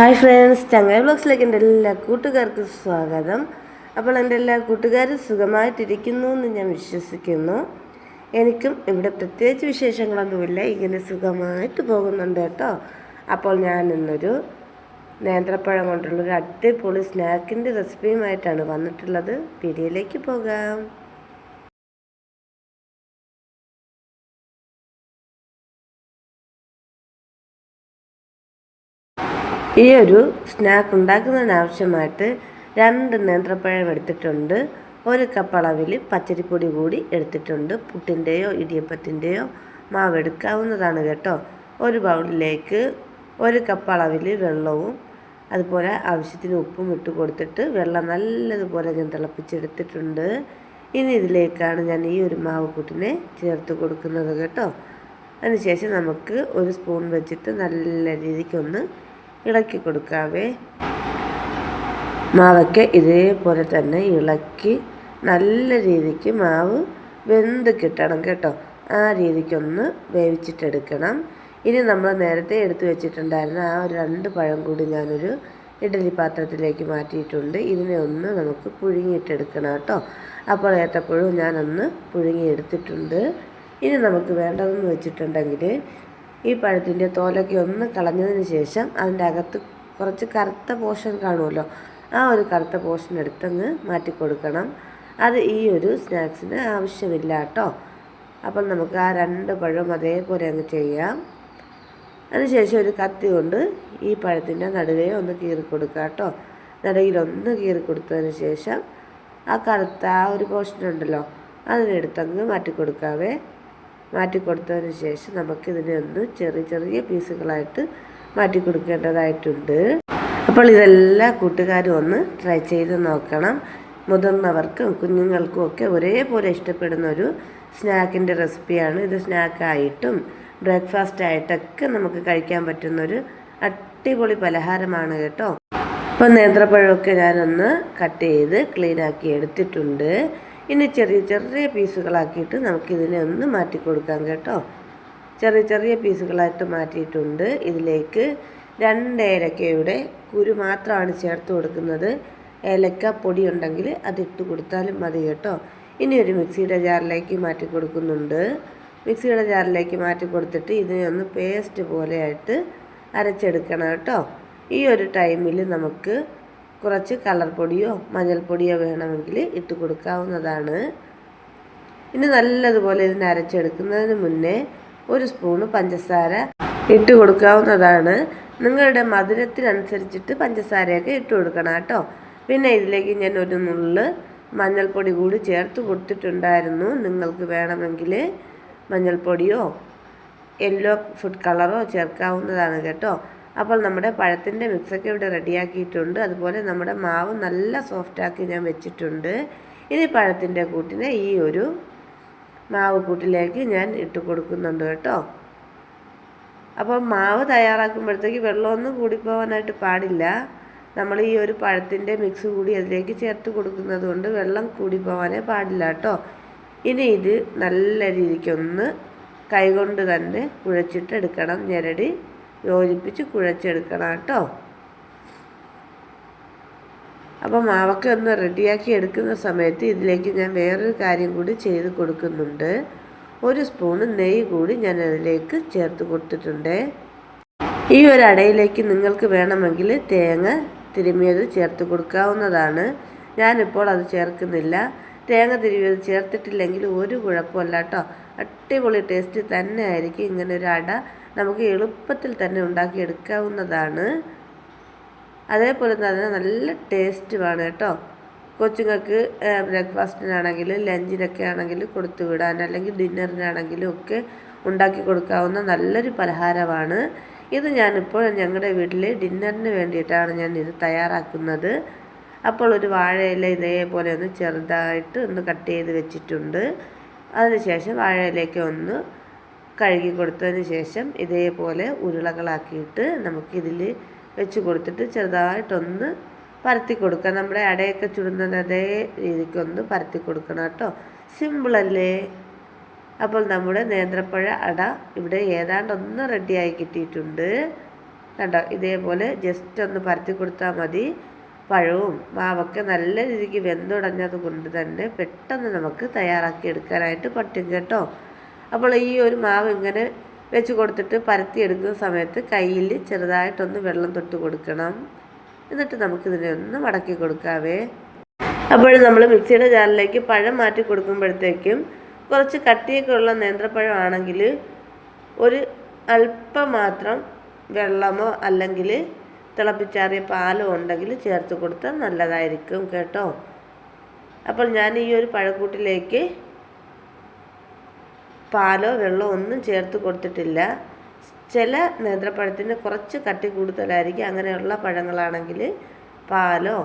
Hi friends ചങ്ങല ബ്ലോഗ്സിലേക്ക് എന്റെ എല്ലാ കൂട്ടുകാർക്കും സ്വാഗതം. അപ്പോൾ എന്റെ എല്ലാ കൂട്ടുകാരും സുഖമായിട്ടിരിക്കുന്നു എന്ന് ഞാൻ വിശ്വസിക്കുന്നു. എനിക്കും ഇവിടെ പ്രത്യേകിച്ച് വിശേഷങ്ങളൊന്നുമില്ല. ഇങ്ങനെ സുഖമായിട്ട് പോകുന്നുണ്ട് കേട്ടോ. അപ്പോൾ ഞാൻ ഇന്നൊരു നേന്ത്രപ്പഴം കൊണ്ടുള്ളൊരു അടിപൊളി സ്നാക്കിന്റെ റെസിപ്പിയുമായിട്ടാണ് വന്നിട്ടുള്ളത്. വീഡിയോയിലേക്ക് പോകാം. ഈ ഒരു സ്നാക്ക് ഉണ്ടാക്കുന്നതിന് ആവശ്യമായിട്ട് രണ്ട് നേന്ത്രപ്പഴം എടുത്തിട്ടുണ്ട്. ഒരു കപ്പ് അളവിൽ പച്ചരിപ്പൊടി കൂടി എടുത്തിട്ടുണ്ട്. പുട്ടിന്റെയോ ഇടിയപ്പത്തിന്റെയോ മാവ് എടുക്കാവുന്നതാണ് കേട്ടോ. ഒരു ബൗളിലേക്ക് ഒരു കപ്പ് അളവിൽ വെള്ളവും അതുപോലെ ആവശ്യത്തിന് ഉപ്പും ഇട്ട് കൊടുത്തിട്ട് വെള്ളം നല്ലതുപോലെ ഞാൻ തിളപ്പിച്ചെടുത്തിട്ടുണ്ട്. ഇനി ഇതിലേക്കാണ് ഞാൻ ഈ ഒരു മാവ് കൂട്ടിനെ ചേർത്ത് കൊടുക്കുന്നത് കേട്ടോ. അതിനുശേഷം നമുക്ക് ഒരു സ്പൂൺ വെച്ചിട്ട് നല്ല രീതിക്കൊന്ന് ഇളക്കി കൊടുക്കാവേ. മാവൊക്കെ ഇതേപോലെ തന്നെ ഇളക്കി നല്ല രീതിക്ക് മാവ് വെന്ത് കിട്ടണം കേട്ടോ. ആ രീതിക്കൊന്ന് വേവിച്ചിട്ടെടുക്കണം. ഇനി നമ്മൾ നേരത്തെ എടുത്തു വെച്ചിട്ടുണ്ടായിരുന്ന ആ ഒരു രണ്ട് പഴം കൂടി ഞാനൊരു ഇഡലി പാത്രത്തിലേക്ക് മാറ്റിയിട്ടുണ്ട്. ഇതിനെ ഒന്ന് നമുക്ക് പുഴുങ്ങിയിട്ടെടുക്കണം കേട്ടോ. അപ്പോൾ ഏത്തപ്പഴവും ഞാനൊന്ന് പുഴുങ്ങിയെടുത്തിട്ടുണ്ട്. ഇനി നമുക്ക് വേണ്ടതെന്ന് വെച്ചിട്ടുണ്ടെങ്കിൽ ഈ പഴത്തിന്റെ തോലൊക്കെ ഒന്ന് കളഞ്ഞതിന് ശേഷം അതിന്റെ അകത്ത് കുറച്ച് കറുത്ത പോഷൻ കാണുമല്ലോ ആ ഒരു കറുത്ത പോഷൻ എടുത്തങ്ങ് മാറ്റി കൊടുക്കണം. അത് ഈ ഒരു സ്നാക്സിന് ആവശ്യമില്ല കേട്ടോ. അപ്പം നമുക്ക് ആ രണ്ട് പഴവും അതേപോലെ അങ്ങ് ചെയ്യാം. അതിനുശേഷം ഒരു കത്തി കൊണ്ട് ഈ പഴത്തിന്റെ നടുവേ ഒന്ന് കീറി കൊടുക്കുക കേട്ടോ. നടുവിലൊന്ന് കീറി കൊടുത്തതിന് ശേഷം ആ കറുത്ത ആ ഒരു പോഷൻ ഉണ്ടല്ലോ അതിനെടുത്തങ്ങ് മാറ്റി കൊടുക്കാവേ. മാറ്റി കൊടുത്തതിന് ശേഷം നമുക്കിതിനെ ഒന്ന് ചെറിയ ചെറിയ പീസുകളായിട്ട് മാറ്റി കൊടുക്കേണ്ടതായിട്ടുണ്ട് അപ്പോൾ ഇതെല്ലാ കൂട്ടുകാരും ഒന്ന് ട്രൈ ചെയ്ത് നോക്കണം. മുതിർന്നവർക്കും കുഞ്ഞുങ്ങൾക്കും ഒക്കെ ഒരേപോലെ ഇഷ്ടപ്പെടുന്ന ഒരു സ്നാക്കിന്റെ റെസിപ്പിയാണ്. ഇത് സ്നാക്കായിട്ടും ബ്രേക്ക്ഫാസ്റ്റ് ആയിട്ടൊക്കെ നമുക്ക് കഴിക്കാൻ പറ്റുന്നൊരു അടിപൊളി പലഹാരമാണ് കേട്ടോ. അപ്പോൾ നേന്ത്രപ്പഴമൊക്കെ ഞാനൊന്ന് കട്ട് ചെയ്ത് ക്ലീനാക്കി എടുത്തിട്ടുണ്ട്. ഇനി ചെറിയ ചെറിയ പീസുകളാക്കിയിട്ട് നമുക്കിതിനെ ഒന്ന് മാറ്റി കൊടുക്കാം കേട്ടോ. ചെറിയ ചെറിയ പീസുകളായിട്ട് മാറ്റിയിട്ടുണ്ട്. ഇതിലേക്ക് രണ്ട് ഏലക്കയുടെ കുരു മാത്രമാണ് ചേർത്ത് കൊടുക്കുന്നത്. ഏലക്ക പൊടി ഉണ്ടെങ്കിൽ അതിട്ട് കൊടുത്താലും മതി കേട്ടോ. ഇനി ഒരു മിക്സിയുടെ ജാറിലേക്ക് മാറ്റി കൊടുക്കുന്നുണ്ട്. മിക്സിയുടെ ജാറിലേക്ക് മാറ്റി കൊടുത്തിട്ട് ഇതിനെ ഒന്ന് പേസ്റ്റ് പോലെയായിട്ട് അരച്ചെടുക്കണം കേട്ടോ. ഈ ഒരു ടൈമിൽ നമുക്ക് കുറച്ച് കളർ പൊടിയോ മഞ്ഞൾപ്പൊടിയോ വേണമെങ്കിൽ ഇട്ട് കൊടുക്കാവുന്നതാണ്. ഇനി നല്ലതുപോലെ ഇതിനെ അരച്ചെടുക്കുന്നതിന് മുന്നേ ഒരു സ്പൂണ് പഞ്ചസാര ഇട്ട് കൊടുക്കാവുന്നതാണ്. നിങ്ങളുടെ മധുരത്തിനനുസരിച്ചിട്ട് പഞ്ചസാരയൊക്കെ ഇട്ട് കൊടുക്കണം കേട്ടോ. പിന്നെ ഇതിലേക്ക് ഞാൻ ഒരു നുള്ള് മഞ്ഞൾപ്പൊടി കൂടി ചേർത്ത് കൊടുത്തിട്ടുണ്ടായിരുന്നു. നിങ്ങൾക്ക് വേണമെങ്കിൽ മഞ്ഞൾപ്പൊടിയോ യെല്ലോ ഫുഡ് കളറോ ചേർക്കാവുന്നതാണ് കേട്ടോ. അപ്പോൾ നമ്മുടെ പഴത്തിന്റെ മിക്സൊക്കെ ഇവിടെ റെഡിയാക്കിയിട്ടുണ്ട്. അതുപോലെ നമ്മുടെ മാവ് നല്ല സോഫ്റ്റാക്കി ഞാൻ വെച്ചിട്ടുണ്ട്. ഇനി പഴത്തിന്റെ കൂട്ടിനെ ഈ ഒരു മാവ് കൂട്ടിലേക്ക് ഞാൻ ഇട്ട് കൊടുക്കുന്നുണ്ട് കേട്ടോ. അപ്പോൾ മാവ് തയ്യാറാക്കുമ്പോഴത്തേക്ക് വെള്ളമൊന്നും കൂടിപ്പോകാനായിട്ട് പാടില്ല. നമ്മൾ ഈ ഒരു പഴത്തിന്റെ മിക്സ് കൂടി അതിലേക്ക് ചേർത്ത് കൊടുക്കുന്നത് കൊണ്ട് വെള്ളം കൂടിപ്പോവാനേ പാടില്ല കേട്ടോ. ഇനി ഇത് നല്ല രീതിക്കൊന്ന് കൈകൊണ്ട് തന്നെ കുഴച്ചിട്ടെടുക്കണം ഞെരടി. യോജിപ്പിച്ച് കുഴച്ചെടുക്കണം കേട്ടോ. അപ്പോൾ മാവൊക്കെ ഒന്ന് റെഡിയാക്കി എടുക്കുന്ന സമയത്ത് ഇതിലേക്ക് ഞാൻ വേറൊരു കാര്യം കൂടി ചെയ്ത് കൊടുക്കുന്നുണ്ട്. ഒരു സ്പൂൺ നെയ്യ് കൂടി ഞാൻ അതിലേക്ക് ചേർത്ത് കൊടുത്തിട്ടുണ്ട്. ഈ ഒരു അടയിലേക്ക് നിങ്ങൾക്ക് വേണമെങ്കിൽ തേങ്ങ തിരുമിയത് ചേർത്ത് കൊടുക്കാവുന്നതാണ്. ഞാനിപ്പോൾ അത് ചേർക്കുന്നില്ല. തേങ്ങ തിരുമിയത് ചേർത്തിട്ടില്ലെങ്കിൽ ഒരു കുഴപ്പമില്ല കേട്ടോ. അടിപൊളി ടേസ്റ്റ് തന്നെ ആയിരിക്കും ഇങ്ങനെ ഒരു അട. നമുക്ക് എളുപ്പത്തിൽ തന്നെ ഉണ്ടാക്കിയെടുക്കാവുന്നതാണ്. അതേപോലെ തന്നെ നല്ല ടേസ്റ്റുമാണ് കേട്ടോ. കൊച്ചുങ്ങൾക്ക് ബ്രേക്ക്ഫാസ്റ്റിനാണെങ്കിലും ലഞ്ചിനൊക്കെ ആണെങ്കിലും കൊടുത്തു വിടാൻ അല്ലെങ്കിൽ ഡിന്നറിനാണെങ്കിലും ഒക്കെ ഉണ്ടാക്കി കൊടുക്കാവുന്ന നല്ലൊരു പലഹാരമാണ്. ഇത് ഞാനിപ്പോൾ ഞങ്ങളുടെ വീട്ടിൽ ഡിന്നറിന് വേണ്ടിയിട്ടാണ് ഞാൻ ഇത് തയ്യാറാക്കുന്നത്. അപ്പോൾ ഒരു വാഴയില ഇതേപോലെ ഒന്ന് ചെറുതായിട്ട് ഒന്ന് കട്ട് ചെയ്ത് വെച്ചിട്ടുണ്ട്. അതിനുശേഷം വാഴയിലേക്ക് ഒന്ന് കഴുകി കൊടുത്തതിന് ശേഷം ഇതേപോലെ ഉരുളകളാക്കിയിട്ട് നമുക്കിതിൽ വെച്ച് കൊടുത്തിട്ട് ചെറുതായിട്ടൊന്ന് പരത്തി കൊടുക്കുക നമ്മുടെ അടയൊക്കെ ചുടുന്നത് അതേ രീതിക്കൊന്ന് പരത്തി കൊടുക്കണം കേട്ടോ. സിമ്പിളല്ലേ? അപ്പോൾ നമ്മുടെ നേന്ത്രപ്പഴ അട ഇവിടെ ഏതാണ്ട് ഒന്ന് റെഡിയായി കിട്ടിയിട്ടുണ്ട്. കണ്ടോ? ഇതേപോലെ ജസ്റ്റ് ഒന്ന് പരത്തി കൊടുത്താൽ മതി. പഴവും മാവൊക്കെ നല്ല രീതിക്ക് വെന്തുടഞ്ഞത് കൊണ്ട് തന്നെ പെട്ടെന്ന് നമുക്ക് തയ്യാറാക്കി എടുക്കാനായിട്ട് പറ്റും കേട്ടോ. അപ്പോൾ ഈ ഒരു മാവ് ഇങ്ങനെ വെച്ച് കൊടുത്തിട്ട് പരത്തി എടുക്കുന്ന സമയത്ത് കയ്യിൽ ചെറുതായിട്ടൊന്ന് വെള്ളം തൊട്ട് കൊടുക്കണം. എന്നിട്ട് നമുക്കിതിനെ ഒന്ന് മടക്കി കൊടുക്കാവേ. അപ്പോൾ നമ്മൾ മിക്സിയുടെ ജാറിലേക്ക് പഴം മാറ്റി കൊടുക്കുമ്പോഴത്തേക്കും കുറച്ച് കട്ടിയൊക്കെ ഉള്ള നേന്ത്രപ്പഴം ആണെങ്കിൽ ഒരു അല്പം മാത്രം വെള്ളമോ അല്ലെങ്കിൽ തിളപ്പിച്ചാറിയ പാലോ ഉണ്ടെങ്കിൽ ചേർത്ത് കൊടുത്താൽ നല്ലതായിരിക്കും കേട്ടോ. അപ്പോൾ ഞാൻ ഈ ഒരു പഴക്കൂട്ടിലേക്ക് പാലോ വെള്ളമോ ഒന്നും ചേർത്ത് കൊടുത്തിട്ടില്ല. ചില നേന്ത്രപ്പഴത്തിന് കുറച്ച് കട്ടി കൂടുതലായിരിക്കും. അങ്ങനെയുള്ള പഴങ്ങളാണെങ്കിൽ പാലോ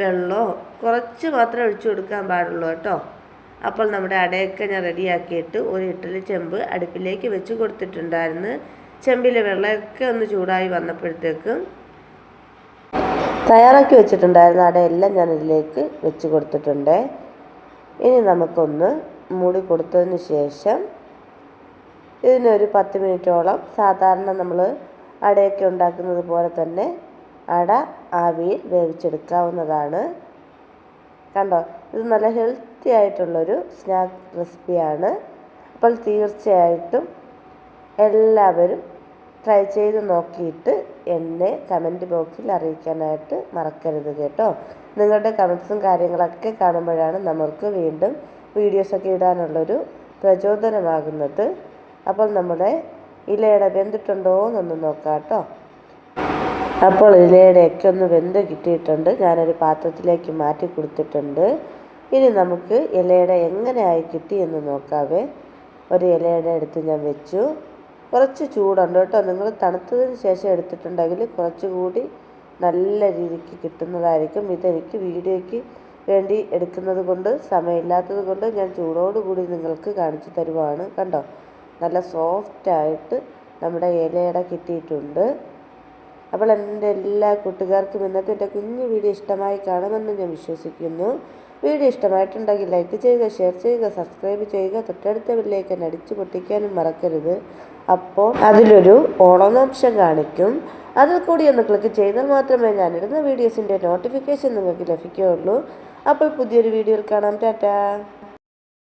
വെള്ളമോ കുറച്ച് മാത്രം ഒഴിച്ചു കൊടുക്കാൻ പാടുള്ളൂ കേട്ടോ. അപ്പോൾ നമ്മുടെ അടയൊക്കെ ഞാൻ റെഡിയാക്കിയിട്ട് ഒരു ഇട്ടലി ചെമ്പ് അടുപ്പിലേക്ക് വെച്ച് കൊടുത്തിട്ടുണ്ടായിരുന്നു. ചെമ്പിലെ വെള്ളമൊക്കെ ഒന്ന് ചൂടായി വന്നപ്പോഴത്തേക്കും തയ്യാറാക്കി വെച്ചിട്ടുണ്ടായിരുന്ന അടയെല്ലാം ഞാൻ ഇതിലേക്ക് വെച്ച് കൊടുത്തിട്ടുണ്ട്. ഇനി നമുക്കൊന്ന് മൂടി കൊടുത്തതിന് ശേഷം ഇതിനൊരു പത്ത് മിനിറ്റോളം സാധാരണ നമ്മൾ അടയൊക്കെ ഉണ്ടാക്കുന്നത് പോലെ തന്നെ അട ആവിയിൽ വേവിച്ചെടുക്കാവുന്നതാണ്. കണ്ടോ? ഇത് നല്ല ഹെൽത്തി ആയിട്ടുള്ളൊരു സ്നാക്ക് റെസിപ്പിയാണ്. അപ്പോൾ തീർച്ചയായിട്ടും എല്ലാവരും ട്രൈ ചെയ്ത് നോക്കിയിട്ട് എന്നെ കമന്റ് ബോക്സിൽ അറിയിക്കാനായിട്ട് മറക്കരുത് കേട്ടോ. നിങ്ങളുടെ കമൻസും കാര്യങ്ങളൊക്കെ കാണുമ്പോഴാണ് നമ്മൾക്ക് വീണ്ടും വീഡിയോസൊക്കെ ഇടാനുള്ളൊരു പ്രചോദനമാകുന്നത്. അപ്പോൾ നമ്മുടെ ഇലയുടെ വെന്തിട്ടുണ്ടോ എന്നൊന്ന് നോക്കാം കേട്ടോ. അപ്പോൾ ഇലയുടെയൊക്കെ ഒന്ന് വെന്ത് കിട്ടിയിട്ടുണ്ട്. ഞാനൊരു പാത്രത്തിലേക്ക് മാറ്റി കൊടുത്തിട്ടുണ്ട്. ഇനി നമുക്ക് ഇലയുടെ എങ്ങനെയായി കിട്ടി എന്ന് നോക്കാവേ. ഒരു ഇലയുടെ അടുത്ത് ഞാൻ വെച്ചു. കുറച്ച് ചൂടുണ്ട് കേട്ടോ. നിങ്ങൾ തണുത്തതിന് ശേഷം എടുത്തിട്ടുണ്ടെങ്കിൽ കുറച്ചുകൂടി നല്ല രീതിക്ക് കിട്ടുന്നതായിരിക്കും. ഇതെനിക്ക് വീഡിയോയ്ക്ക് വേണ്ടി എടുക്കുന്നത് കൊണ്ട് സമയമില്ലാത്തത് കൊണ്ട് ഞാൻ ചൂടോടുകൂടി നിങ്ങൾക്ക് കാണിച്ചു തരുവാണ്. കണ്ടോ? നല്ല സോഫ്റ്റായിട്ട് നമ്മുടെ ഇലയുടെ കിട്ടിയിട്ടുണ്ട്. അപ്പോൾ എന്റെ എല്ലാ കൂട്ടുകാർക്കും ഇന്നത്തെ എന്റെ കുഞ്ഞു വീഡിയോ ഇഷ്ടമായി കാണുമെന്ന് ഞാൻ വിശ്വസിക്കുന്നു. വീഡിയോ ഇഷ്ടമായിട്ടുണ്ടെങ്കിൽ ലൈക്ക് ചെയ്യുക ഷെയർ ചെയ്യുക സബ്സ്ക്രൈബ് ചെയ്യുക തൊട്ടടുത്ത ബില്ലേക്ക് അടിച്ചു പൊട്ടിക്കാനും മറക്കരുത്. അപ്പോൾ അതിലൊരു ഓണം ഓപ്ഷൻ കാണിക്കും. അതിൽ കൂടി ഒന്ന് ക്ലിക്ക് ചെയ്താൽ മാത്രമേ ഞാനിടുന്ന വീഡിയോസിന്റെ നോട്ടിഫിക്കേഷൻ നിങ്ങൾക്ക് ലഭിക്കുകയുള്ളൂ. അപ്പോൾ പുതിയൊരു വീഡിയോയിൽ കാണാം. ടാറ്റാ.